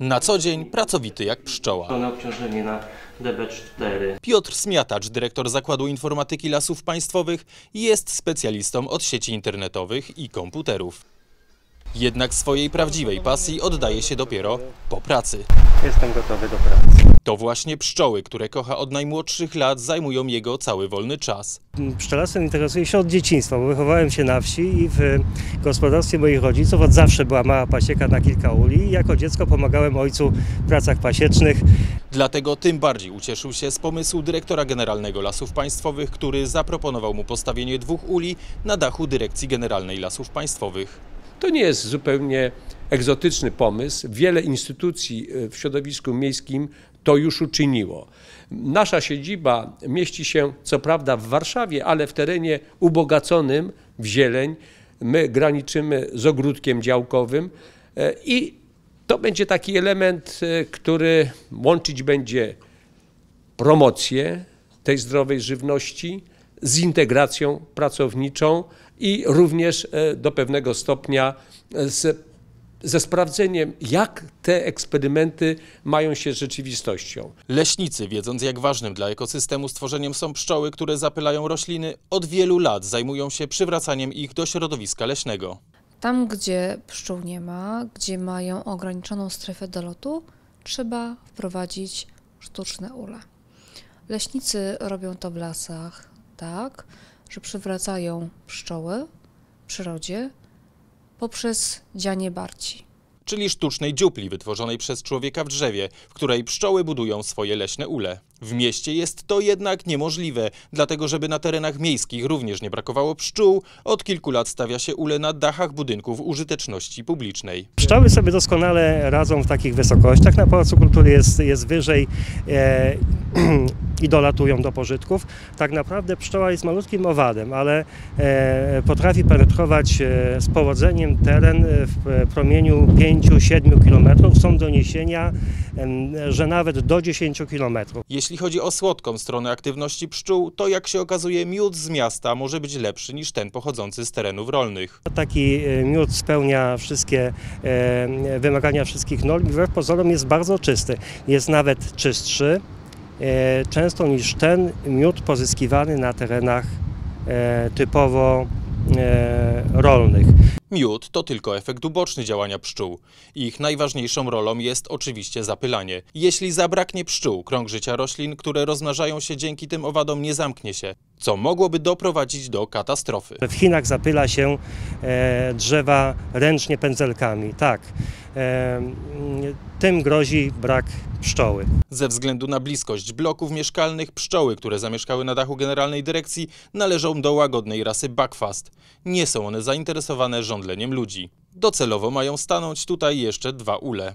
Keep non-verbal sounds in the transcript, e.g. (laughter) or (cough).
Na co dzień pracowity jak pszczoła. Pełne obciążenie na DB4. Piotr Smiatacz, dyrektor Zakładu Informatyki Lasów Państwowych, jest specjalistą od sieci internetowych i komputerów. Jednak swojej prawdziwej pasji oddaje się dopiero po pracy. Jestem gotowy do pracy. To właśnie pszczoły, które kocha od najmłodszych lat, zajmują jego cały wolny czas. Pszczelarstwem interesuję się od dzieciństwa, bo wychowałem się na wsi i w gospodarstwie moich rodziców od zawsze była mała pasieka na kilka uli i jako dziecko pomagałem ojcu w pracach pasiecznych. Dlatego tym bardziej ucieszył się z pomysłu dyrektora generalnego Lasów Państwowych, który zaproponował mu postawienie dwóch uli na dachu Dyrekcji Generalnej Lasów Państwowych. To nie jest zupełnie egzotyczny pomysł. Wiele instytucji e, w środowisku miejskim to już uczyniło. Nasza siedziba mieści się co prawda w Warszawie, ale w terenie ubogaconym w zieleń. My graniczymy z ogródkiem działkowym e, i to będzie taki element, e, który łączyć będzie promocję tej zdrowej żywności z integracją pracowniczą i również e, do pewnego stopnia e, z, ze sprawdzeniem, jak te eksperymenty mają się z rzeczywistością. Leśnicy, wiedząc jak ważnym dla ekosystemu stworzeniem są pszczoły, które zapylają rośliny, od wielu lat zajmują się przywracaniem ich do środowiska leśnego. Tam, gdzie pszczół nie ma, gdzie mają ograniczoną strefę dolotu, trzeba wprowadzić sztuczne ule. Leśnicy robią to w lasach tak, że przywracają pszczoły przyrodzie poprzez dzianie barci. czyli sztucznej dziupli wytworzonej przez człowieka w drzewie, w której pszczoły budują swoje leśne ule. W mieście jest to jednak niemożliwe, dlatego żeby na terenach miejskich również nie brakowało pszczół, od kilku lat stawia się ule na dachach budynków użyteczności publicznej. Pszczoły sobie doskonale radzą w takich wysokościach. Na Pałacu Kultury jest, jest wyżej e, (clears throat) i dolatują do pożytków. Tak naprawdę pszczoła jest malutkim owadem, ale e, potrafi penetrować e, z powodzeniem teren e, w promieniu 5-7 km. Są doniesienia, że nawet do 10 km. Jeśli chodzi o słodką stronę aktywności pszczół, to jak się okazuje miód z miasta może być lepszy niż ten pochodzący z terenów rolnych. Taki e, miód spełnia wszystkie e, wymagania wszystkich norm i wbrew pozorom jest bardzo czysty. Jest nawet czystszy e, często niż ten miód pozyskiwany na terenach typowo rolnych. Miód to tylko efekt uboczny działania pszczół. Ich najważniejszą rolą jest oczywiście zapylanie. Jeśli zabraknie pszczół, krąg życia roślin, które rozmnażają się dzięki tym owadom nie zamknie się, co mogłoby doprowadzić do katastrofy. W Chinach zapyla się e, drzewa ręcznie pędzelkami. Tak, e, tym grozi brak pszczoły. Ze względu na bliskość bloków mieszkalnych, pszczoły, które zamieszkały na dachu Generalnej Dyrekcji, należą do łagodnej rasy Buckfast. Nie są one zainteresowane żądleniem ludzi. Docelowo mają stanąć tutaj jeszcze dwa ule.